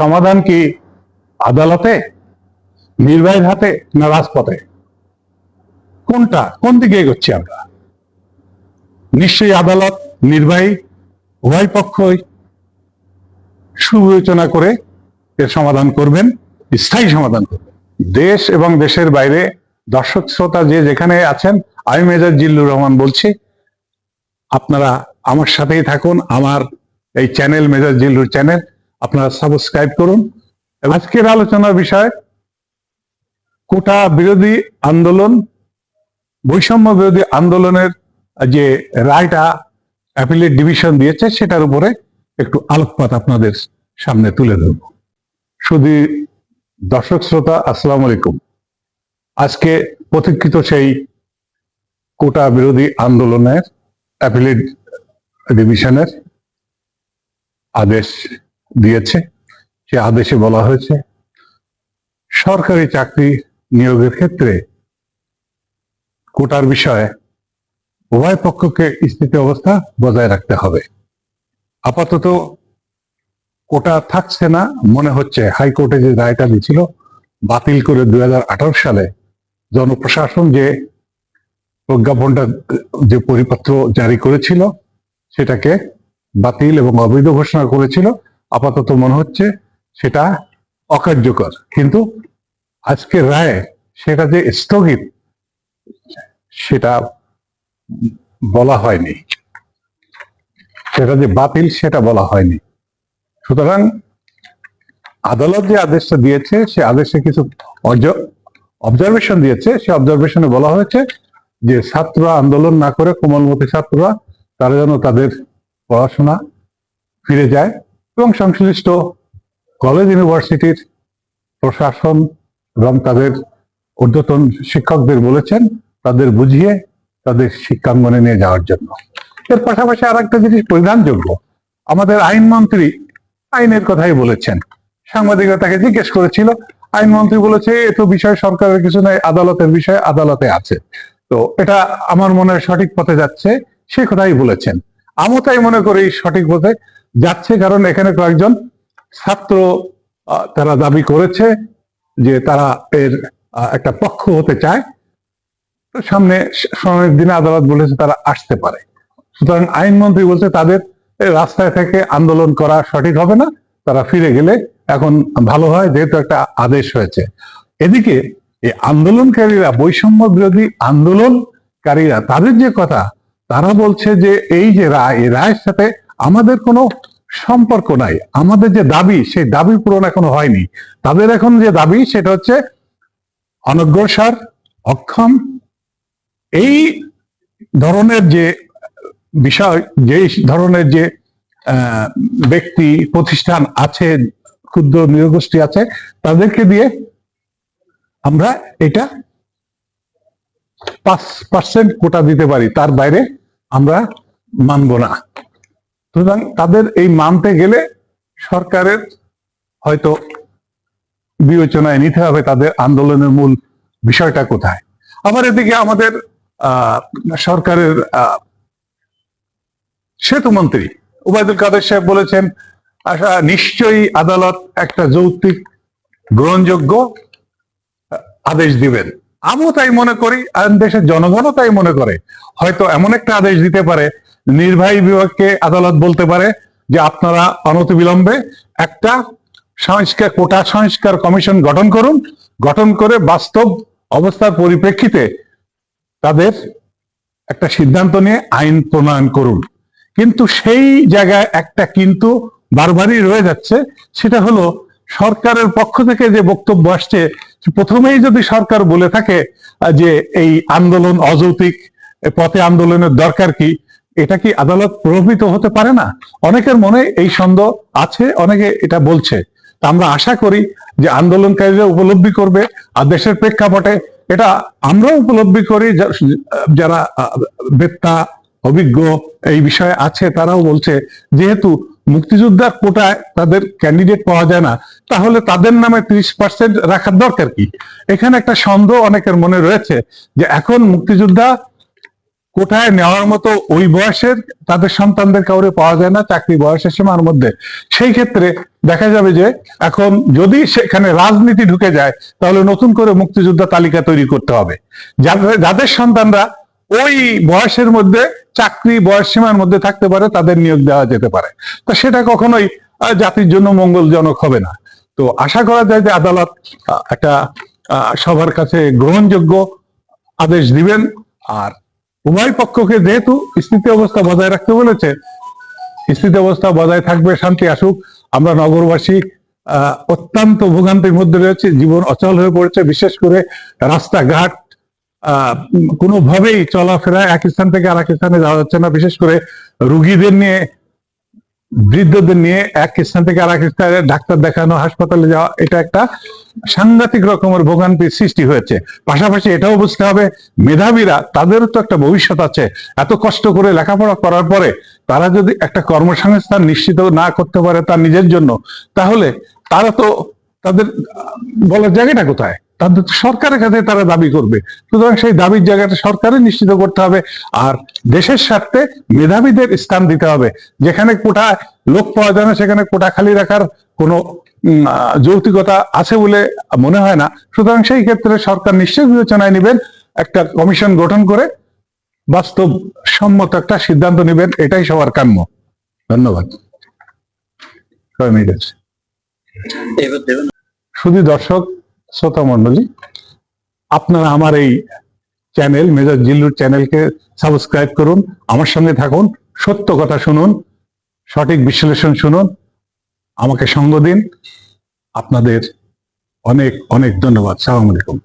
সমাধান কি আদালতে, নির্বাহীর হাতে না রাজপথে? কোনটা? কোন দিকে এগোচ্ছি আমরা? নিশ্চয়ই আদালত, নির্বাহী, উভয় পক্ষই সুবিবেচনা করে এর সমাধান করবেন, স্থায়ী সমাধান করবেন। দেশ এবং দেশের বাইরে দর্শক শ্রোতা যে যেখানে আছেন, আমি মেজর জিল্লুর রহমান বলছি, আপনারা আমার সাথেই থাকুন, আমার এই চ্যানেল মেজর জিল্লুর চ্যানেল আপনারা সাবস্ক্রাইব করুন। আজকের আলোচনার বিষয়, কোটা বিরোধী আন্দোলন, বৈষম্য বিরোধী আন্দোলনের যে রায়টা অ্যাপিলেট ডিভিশন দিয়েছে, সেটার উপরে একটু আলোকপাত আপনাদের সামনে তুলে ধরব। শুধু দর্শক শ্রোতা, আসসালামু আলাইকুম। আজকে প্রতীক্ষিত সেই কোটা বিরোধী আন্দোলনের অ্যাপিলেট ডিভিশনের আদেশ দিয়েছে, সে আদেশে বলা হয়েছে, সরকারি চাকরি নিয়োগের ক্ষেত্রে কোটার বিষয়ে উভয় পক্ষকে স্থিতি অবস্থা বজায় রাখতে হবে। আপাতত কোটা থাকছে না, মনে হচ্ছে হাইকোর্টে যে রায়টা দিয়েছিল বাতিল করে দুই হাজার আঠারো সালে জনপ্রশাসন যে প্রজ্ঞাপনটা, যে পরিপত্র জারি করেছিল, সেটাকে বাতিল এবং অবৈধ ঘোষণা করেছিল আপাতত মনে হচ্ছে সেটা অকার্যকর। কিন্তু আজকের রায় সেটা যে স্থগিত, সেটা বলা হয়নি। সেটা যে বাতিল, সেটা বলা হয়নি। সুতরাং আদালত যে আদেশটা দিয়েছে, সে আদেশে কিছু অবজারভেশন দিয়েছে। সে অবজারভেশনে বলা হয়েছে যে ছাত্ররা আন্দোলন না করে কোমলমতি ছাত্ররা, তারা যেন তাদের পড়াশোনা ফিরে যায়। এবং সংশ্লিষ্ট কলেজ ইউনিভার্সিটির প্রশাসন এবং তাদের ঊর্ধ্বতন শিক্ষকদের বলেছেন, তাদের বুঝিয়ে তাদের শিক্ষাঙ্গনে নিয়ে যাওয়ার জন্য। এর পাশাপাশি আর একটা জিনিস পরিধানযোগ্য। আমাদের আইনমন্ত্রী আইনের কথাই বলেছেন। সাংবাদিকরা তাকে জিজ্ঞেস করেছিল, আইনমন্ত্রী বলেছে, এ তো বিষয় সরকারের কিছু নয় আদালতের বিষয় আদালতে আছে। তো এটা আমার মনে হয় সঠিক পথে যাচ্ছে, সে কথাই বলেছেন। আমিও তাই মনে করি সঠিক পথে। যাচ্ছে কারণ এখানে কয়েকজন ছাত্র তারা দাবি করেছে যে তারা এর একটা পক্ষ হতে চায়। সামনে শুনানির দিনে আদালত বলেছে তারা আসতে পারে। সুতরাং আইনমন্ত্রী বলছে তাদের রাস্তায় থেকে আন্দোলন করা সঠিক হবে না, তারা ফিরে গেলে এখন ভালো হয় যেহেতু একটা আদেশ হয়েছে। এদিকে এই আন্দোলনকারীরা, বৈষম্য বিরোধী আন্দোলনকারীরা, তাদের যে কথা, তারা বলছে যে এই যে রায়, এই রায়ের সাথে আমাদের কোনো সম্পর্ক নাই। আমাদের যে দাবি, সেই দাবি পূরণ এখনও হয়নি। তাদের এখন যে দাবি, সেটা হচ্ছে অনগ্রসর, অক্ষম, এই ধরনের যে বিষয় যে ধরনের যে ব্যক্তি, প্রতিষ্ঠান আছে, ক্ষুদ্র নৃগোষ্ঠী আছে, তাদেরকে দিয়ে আমরা এটা পাঁচ পার্সেন্ট কোটা দিতে পারি। তার বাইরে আমরা মানব না। সুতরাং তাদের এই মানতে গেলে সরকারের হয়তো বিবেচনায় নিতে হবে তাদের আন্দোলনের মূল বিষয়টা কোথায়। আবার এদিকে আমাদের সরকারের আহ, সেতুমন্ত্রী ওবায়দুল কাদের সাহেব বলেছেন নিশ্চয়ই আদালত একটা যৌক্তিক গ্রহণযোগ্য আদেশ দিবেন। আমিও তাই মনে করি আর দেশের জনগণও তাই মনে করে। হয়তো এমন একটা আদেশ দিতে পারে নির্বাহী বিভাগকে আদালত বলতে পারে যে আপনারা অনতিবিলম্বে একটা সংস্কার, কোটা সংস্কার কমিশন গঠন করুন। গঠন করে বাস্তব অবস্থার পরিপ্রেক্ষিতে তাদের একটা সিদ্ধান্ত নিয়ে আইন প্রণয়ন করুন। কিন্তু সেই জায়গায় একটা কিন্তু বারবারই রয়ে যাচ্ছে, সেটা হলো সরকারের পক্ষ থেকে যে বক্তব্য আসছে, প্রথমেই যদি সরকার বলে থাকে যে এই আন্দোলন অযৌক্তিক এ পথে আন্দোলনের দরকার কি এটা কি আদালত প্রভাবিত হতে পারে না? অনেকের মনে এই সন্দেহ আছে, অনেকে এটা বলছে। আমরা আশা করি যে আন্দোলনকারীরা উপলব্ধি করবে আর দেশের প্রেক্ষাপটে এটা আমরাও উপলব্ধি করি যারা বেত্তা, অভিজ্ঞ এই বিষয়ে আছে, তারাও বলছে, যেহেতু মুক্তিযোদ্ধার কোটায় তাদের ক্যান্ডিডেট পাওয়া যায় না, তাহলে তাদের নামে ত্রিশ পার্সেন্ট রাখার দরকার কি? এখানে একটা সন্দেহ অনেকের মনে রয়েছে যে এখন মুক্তিযোদ্ধা কোথায় নেওয়ার মতো ওই বয়সের তাদের সন্তানদের কাউরে পাওয়া যায় না, চাকরি বয়সের সীমার মধ্যে। সেই ক্ষেত্রে দেখা যাবে যে এখন যদি সেখানে রাজনীতি ঢুকে যায়, তাহলে নতুন করে মুক্তিযোদ্ধা তালিকা তৈরি করতে হবে। যাদের সন্তানরা ওই বয়সের মধ্যে, চাকরি বয়স সীমার মধ্যে থাকতে পারে, তাদের নিয়োগ দেওয়া যেতে পারে। তো সেটা কখনোই জাতির জন্য মঙ্গলজনক হবে না। তো আশা করা যায় যে আদালত একটা সবার কাছে গ্রহণযোগ্য আদেশ দিবেন। আর উভয় পক্ষকে যেহেতু স্থিতি অবস্থা বজায় রাখতে বলেছে স্থিতি অবস্থা বজায় থাকবে, শান্তি আসুক। আমরা নগরবাসী অত্যন্ত ভোগান্তির মধ্যে রয়েছে, জীবন অচল হয়ে পড়েছে। বিশেষ করে রাস্তাঘাট কোনোভাবেই চলাফেরা এক স্থান থেকে আর এক স্থানে যাওয়া যাচ্ছে না। বিশেষ করে রুগীদের নিয়ে বৃদ্ধদের নিয়ে এক স্থান থেকে আর এক স্থানে ডাক্তার দেখানো, হাসপাতালে যাওয়া, এটা একটা সাংঘাতিক রকমের ভোগান্তির সৃষ্টি হয়েছে। পাশাপাশি এটাও বুঝতে হবে, মেধাবীরা, তাদেরও তো একটা ভবিষ্যৎ আছে। এত কষ্ট করে লেখাপড়া করার পরে তারা যদি একটা কর্মসংস্থান নিশ্চিত না করতে পারে তার নিজের জন্য, তাহলে তারা তো তাদের বলার জায়গাটা কোথায়? তাদের তো সরকারের কাছে তারা দাবি করবে। সুতরাং সেই দাবির জায়গাটা সরকারের নিশ্চিত করতে হবে আর দেশের স্বার্থে মেধাবীদের স্থান দিতে হবে। যেখানে কোটা লোক পাওয়া যায় না সেখানে কোটা খালি রাখার কোনো যৌক্তিকতা আছে বলে মনে হয় না। সুতরাং সেই ক্ষেত্রে সরকার নিশ্চয়ই বিবেচনায় নেবেন একটা কমিশন গঠন করে বাস্তব সম্মত একটা সিদ্ধান্ত নেবেন এটাই সবার কাম্য। ধন্যবাদ। শুধু দর্শক শ্রোতা মন্ডলী, আপনারা আমার এই চ্যানেল মেজর জিল্লুর চ্যানেলকে সাবস্ক্রাইব করুন, আমার সঙ্গে থাকুন, সত্য কথা শুনুন, সঠিক বিশ্লেষণ শুনুন, আমাকে সঙ্গ দিন। আপনাদের অনেক অনেক ধন্যবাদ। সালাম আলাইকুম।